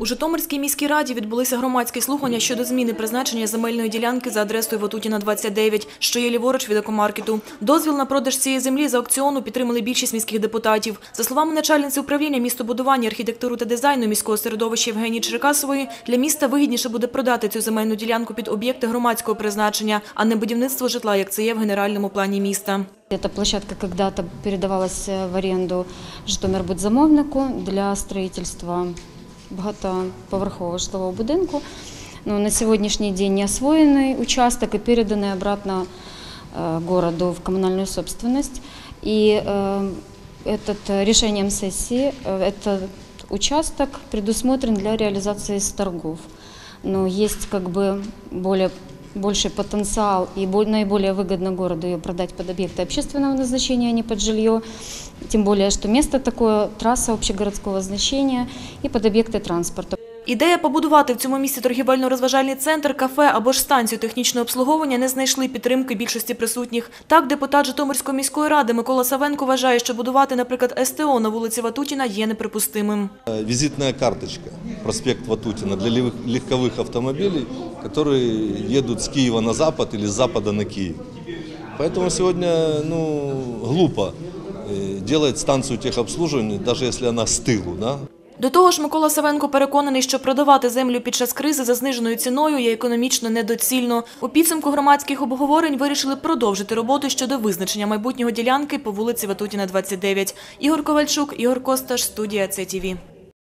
У Житомирській міській раді відбулися громадські слухання щодо зміни призначення земельної ділянки за адресою Ватутіна 29, що є ліворуч від екомаркету. Дозвіл на продаж цієї землі за аукціону підтримали більшість міських депутатів. За словами начальниці управління містобудування, архітектури та дизайну міського середовища Євгенії Черкасової, для міста вигідніше буде продати цю земельну ділянку під об'єкти громадського призначення, а не будівництво житла, як це є в генеральному плані міста. Эта площадка когда-то передавалась в аренду Житомирбудзамовнику для строительства багатоповерхового житлового будинку. Но на сегодняшний день не освоенный участок и переданный обратно э, городу в коммунальную собственность. И э, этот э, решением сессии э, этот участок предусмотрен для реализации с торгов. Но есть как бы более больший потенциал и бо- наиболее выгодно городу ее продать под объекты общественного назначения, а не под жилье. Тем более, что место такое, трасса общегородского значения и под объекты транспорта. Ідея побудувати в цьому місці торгівельно-розважальний центр, кафе або ж станцію технічного обслуговування не знайшли підтримки більшості присутніх. Так, депутат Житомирської міської ради Микола Савенко вважає, що будувати, наприклад, СТО на вулиці Ватутіна є неприпустимим. Э, Визитная карточка, проспект Ватутина, для лев- легковых автомобилей, которые едут с Киева на запад или с запада на Киев. Поэтому сегодня ну, глупо э, делать станцию техобслуживания, даже если она с тылу. Да? До того ж, Микола Савенко переконаний, що продавати землю під час кризи за зниженою ціною є економічно недоцільно. У підсумку громадських обговорень вирішили продовжити роботу щодо визначення майбутнього ділянки по вулиці Ватутіна, 29. Ігор Ковальчук, Ігор Косташ, студія ЦТВ.